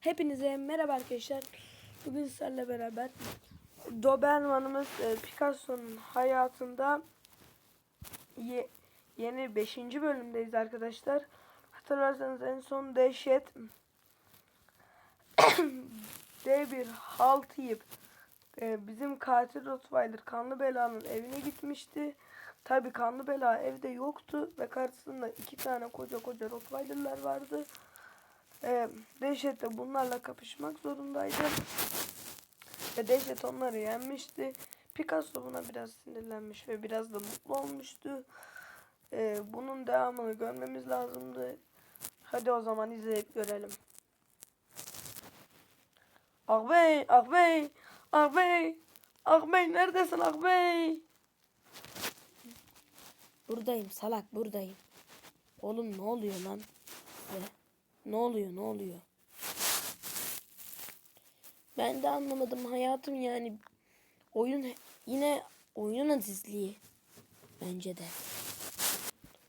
Hepinize merhaba arkadaşlar. Bugün sizlerle beraber Doberman'ımız e, Picasso'nun hayatında ye- yeni 5. bölümdeyiz arkadaşlar. Hatırlarsanız en son dehşet D1 halt yiyip e, bizim katil Rottweiler Kanlı Bela'nın evine gitmişti. Tabi Kanlı Bela evde yoktu ve karşısında iki tane koca koca Rottweiler'lar vardı. E, Dehşet de bunlarla kapışmak zorundaydı. Ve Dehşet onları yenmişti. Picasso buna biraz sinirlenmiş ve biraz da mutlu olmuştu. E, bunun devamını görmemiz lazımdı. Hadi o zaman izleyip görelim. Ağbey, ağbey, ağbey, ağbey neredesin ağbey? Buradayım salak buradayım. Oğlum ne oluyor lan? Size? Ne oluyor ne oluyor? Ben de anlamadım hayatım yani. Oyun yine oyunun azizliği. Bence de.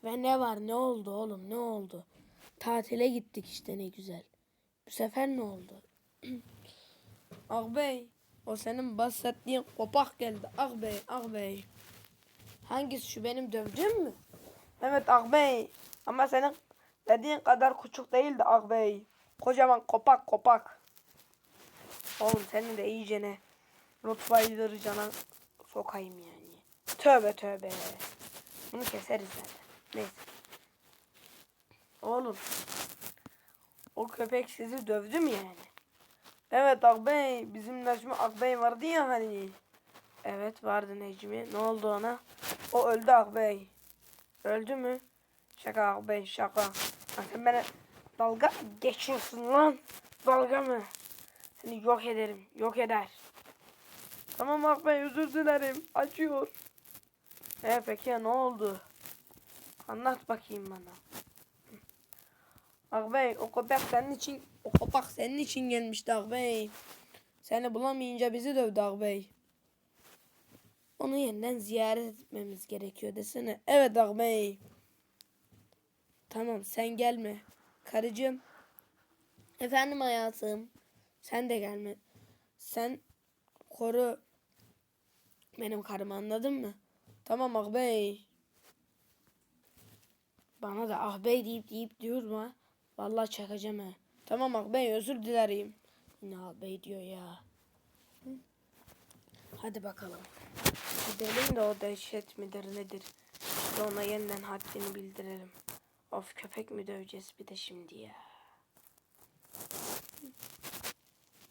Ve ne var ne oldu oğlum ne oldu? Tatile gittik işte ne güzel. Bu sefer ne oldu? Ağbey, o senin bahsettiğin kopak geldi. Ağbey, ağbey. Hangisi şu benim dövdüğüm mü? Evet ağbey. Ama senin dediğin kadar küçük değildi ağbey. Kocaman kopak kopak. Oğlum senin de iyice ne? Rottweiler'ı cana sokayım yani. Tövbe tövbe. Bunu keseriz zaten. Neyse. Oğlum. O köpek sizi dövdü mü yani? Evet ağbey. Bizim Necmi ağbey vardı ya hani. Evet vardı Necmi. Ne oldu ona? O öldü ağbey. Öldü mü? Şaka ağabey şaka. Sen bana dalga geçiyorsun lan. Dalga mı? Seni yok ederim. Yok eder. Tamam ağabey özür dilerim. Acıyor. E peki ya ne oldu? Anlat bakayım bana. Ağabey o köpek senin için o köpek senin için gelmişti ağabey. Seni bulamayınca bizi dövdü ağabey. Onu yeniden ziyaret etmemiz gerekiyor desene. Evet ağabey. Tamam sen gelme. Karıcığım. Efendim hayatım. Sen de gelme. Sen koru benim karımı anladın mı? Tamam ağabey. Bana da ah bey deyip deyip durma. Vallahi çakacağım ha. Tamam ağabey özür dilerim. Yine ah bey diyor ya. Hadi bakalım. Gidelim de o dehşet midir nedir? İşte ona yeniden haddini bildirelim. Of köpek mi döveceğiz bir de şimdi ya.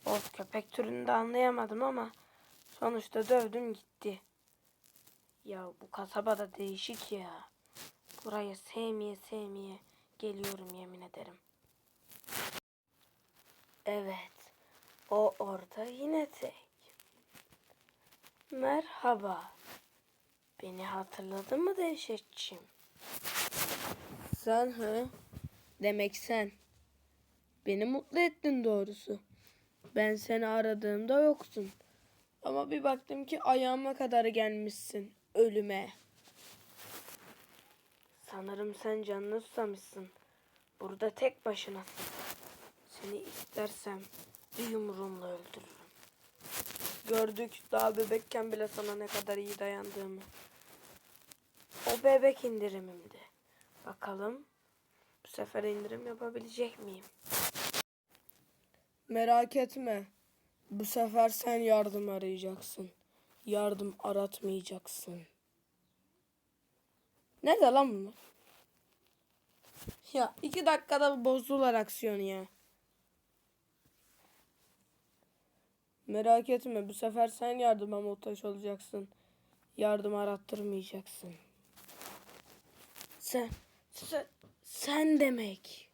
Of köpek türünü de anlayamadım ama sonuçta dövdüm gitti. Ya bu kasaba da değişik ya. Burayı sevmeye sevmeye geliyorum yemin ederim. Evet. O orada yine tek. Merhaba. Beni hatırladın mı dehşetçim? Sen he? Demek sen. Beni mutlu ettin doğrusu. Ben seni aradığımda yoksun. Ama bir baktım ki ayağıma kadar gelmişsin ölüme. Sanırım sen canını susamışsın. Burada tek başınasın. Seni istersem bir yumruğumla öldürürüm. Gördük daha bebekken bile sana ne kadar iyi dayandığımı. O bebek indirimimdi. Bakalım bu sefer indirim yapabilecek miyim? Merak etme. Bu sefer sen yardım arayacaksın. Yardım aratmayacaksın. Nerede lan bunlar? Ya iki dakikada bozdular aksiyonu ya. Merak etme bu sefer sen yardıma muhtaç olacaksın. Yardım arattırmayacaksın. Sen, sen, sen demek.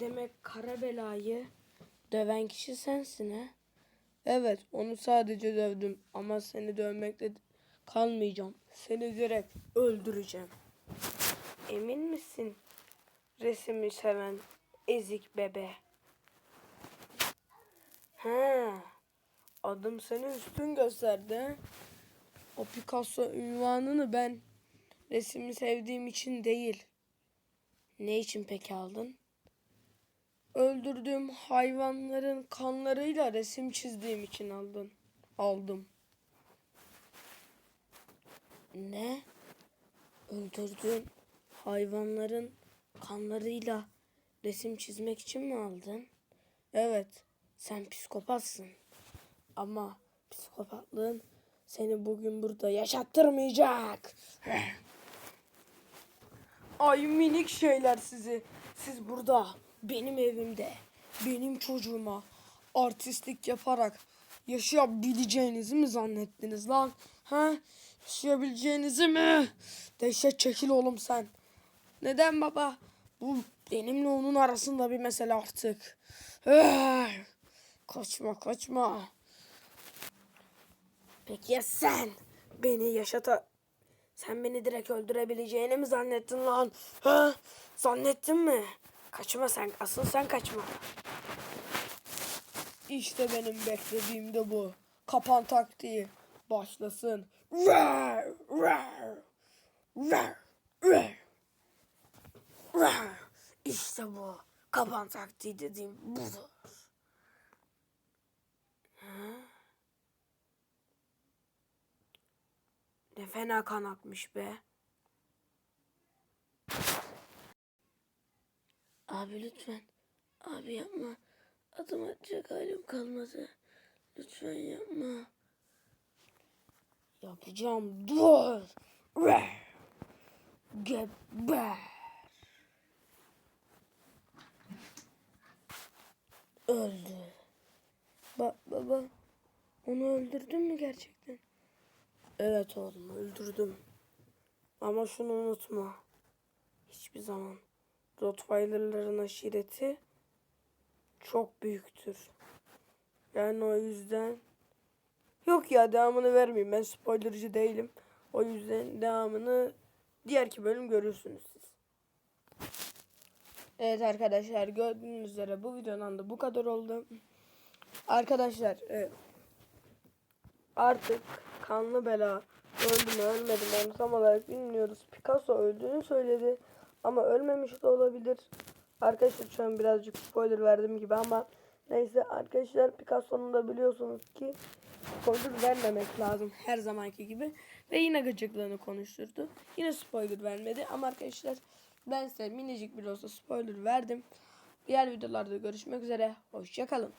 Demek kara belayı döven kişi sensin ha? Evet onu sadece dövdüm ama seni dövmekle kalmayacağım. Seni direkt öldüreceğim. Emin misin? Resmi seven ezik bebe. Ha, adım seni üstün gösterdi. O Picasso ünvanını ben resmi sevdiğim için değil. Ne için peki aldın? öldürdüğüm hayvanların kanlarıyla resim çizdiğim için aldın. Aldım. Ne? Öldürdüğün hayvanların kanlarıyla resim çizmek için mi aldın? Evet. Sen psikopatsın. Ama psikopatlığın seni bugün burada yaşattırmayacak. Ay minik şeyler sizi. Siz burada benim evimde benim çocuğuma Artistlik yaparak yaşayabileceğinizi mi zannettiniz lan? Ha? Yaşayabileceğinizi mi? Dehşet çekil oğlum sen. Neden baba? Bu benimle onun arasında bir mesele artık. Eh! Kaçma kaçma. Peki ya sen beni yaşata sen beni direkt öldürebileceğini mi zannettin lan? Ha? Zannettin mi? Kaçma sen. Asıl sen kaçma. İşte benim beklediğim de bu. Kapan taktiği. Başlasın. Rar, rar, rar, rar, rar. İşte bu. Kapan taktiği dediğim budur. Ha? Ne fena kan akmış be. Abi lütfen. Abi yapma. Adım atacak halim kalmadı. Lütfen yapma. Yapacağım. Dur. Geber. Öldü. Ba baba. Onu öldürdün mü gerçekten? Evet oğlum öldürdüm. Ama şunu unutma. Hiçbir zaman Rottweiler'ların aşireti çok büyüktür. Yani o yüzden yok ya devamını vermeyeyim. Ben spoilercı değilim. O yüzden devamını diğerki bölüm görürsünüz siz. Evet arkadaşlar gördüğünüz üzere bu videodan da bu kadar oldu. Arkadaşlar e, artık kanlı bela öldü mü ölmedi mi onu tam olarak bilmiyoruz. Picasso öldüğünü söyledi ama ölmemiş de olabilir. Arkadaşlar şu an birazcık spoiler verdim gibi ama neyse arkadaşlar Picasso'nun da biliyorsunuz ki spoiler vermemek lazım her zamanki gibi. Ve yine gıcıklığını konuşturdu. Yine spoiler vermedi ama arkadaşlar ben size minicik bir olsa spoiler verdim. Diğer videolarda görüşmek üzere. Hoşçakalın.